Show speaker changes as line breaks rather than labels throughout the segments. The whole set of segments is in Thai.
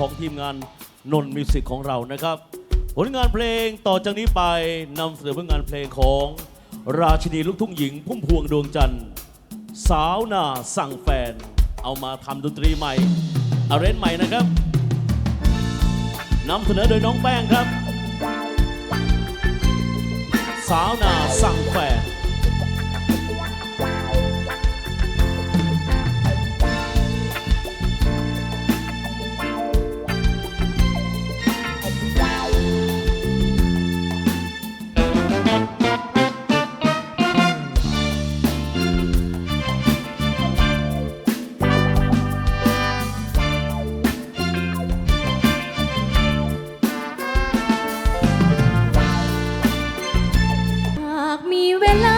ของทีมงานนนมิวสิกของเรานะครับ ผลงานเพลงต่อจากนี้ไปนำเสนอผลงานเพลงของราชินีลูกทุ่งหญิง พุ่มพวงดวงจันทร์ สาวนาสั่งแฟน เอามาทำดนตรีใหม่อาเรนใหม่นะครับนำเสนอโดยน้องแป้งครับ สาวนาสั่งแฟน
vela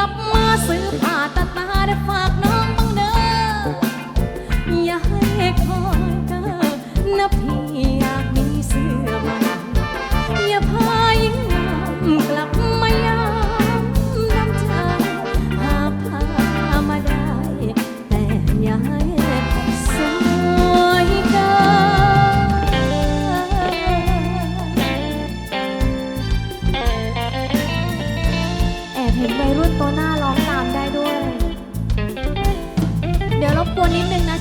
กลับมาซื้อผ้าต ตัวนิดนึงนะ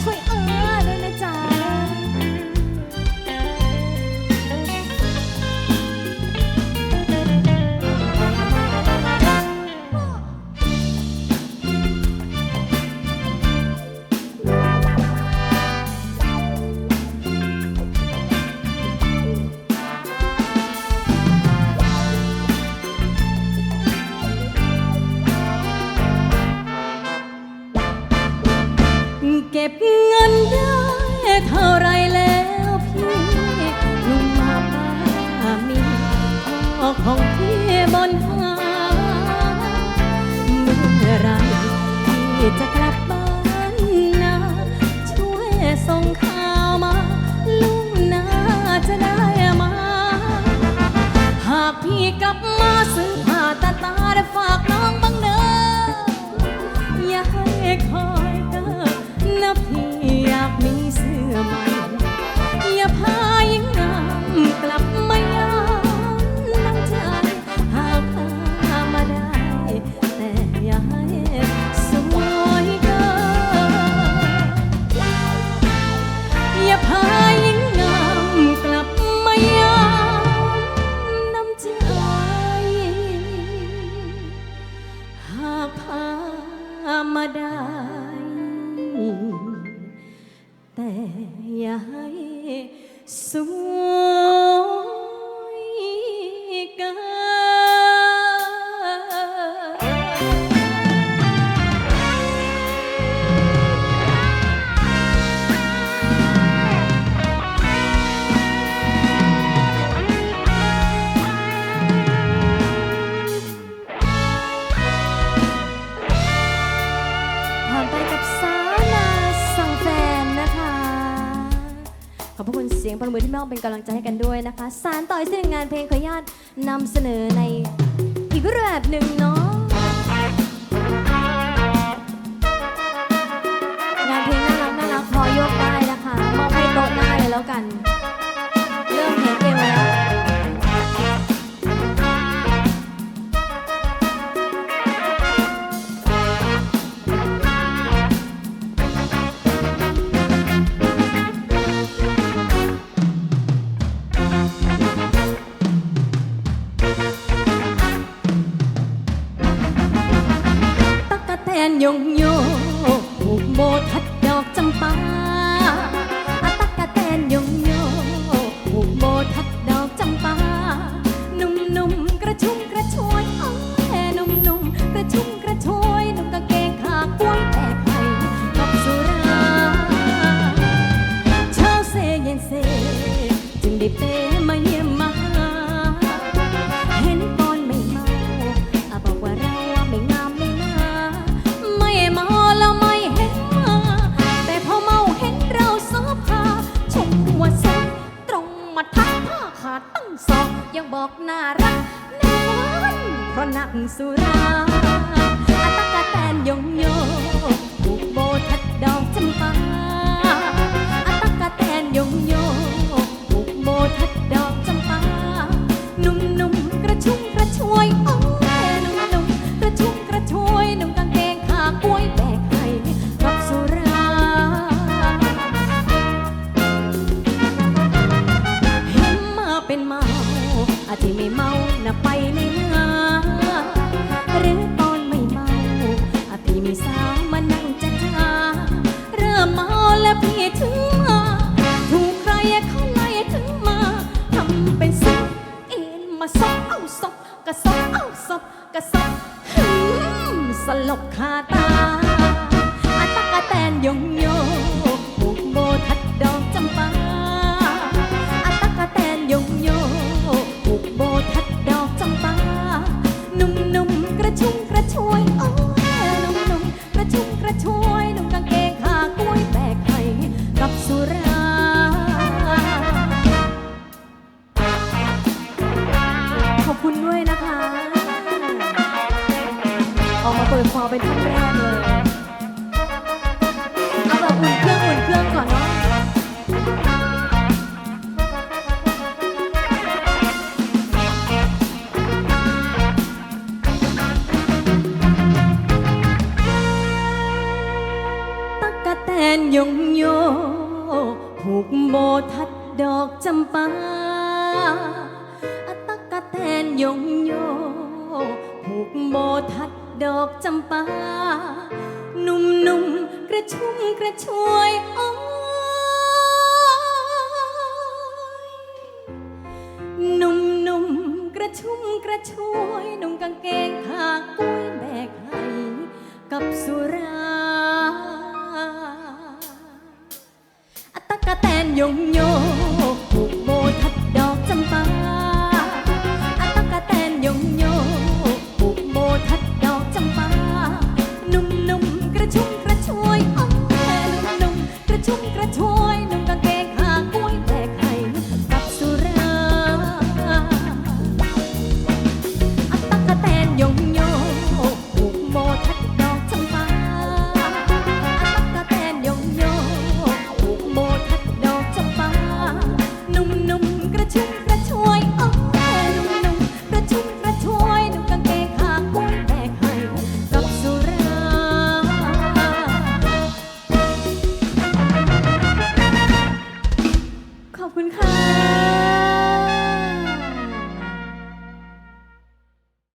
ระคุณเสียงปรบมือที่มอบเป็นกำลังใจให้กันด้วยนะคะ สารต่อยเส้นงานเพลงขออนุญาตนำเสนอในอีกแบบหนึ่งเนาะ ตัดผ้าขาดต้องสอกยังบอกน่ารักแน่วันเพราะนักสุราอัตตะแตนยงโยผูกโบทัดดอกจำปา สลบคาตาอาตากะแตนยงโยผูกโบทัดดอกจำปาอาตากะแตนยงโยผูกโบทัดดอกจำปานุ่มๆกระชุ่มกระชวย ยงโยผูกโบทัดดอกจำปาอตักกะแตนยงโยผูกโบทัดดอกจำปานุ่มนุ่มกระชุ่มกระชวยโอ้ยนุ่มนุ่มกระชุ่มกระชวยนุ่งกางเกงขากุ้ยแบกไห้กับสุรา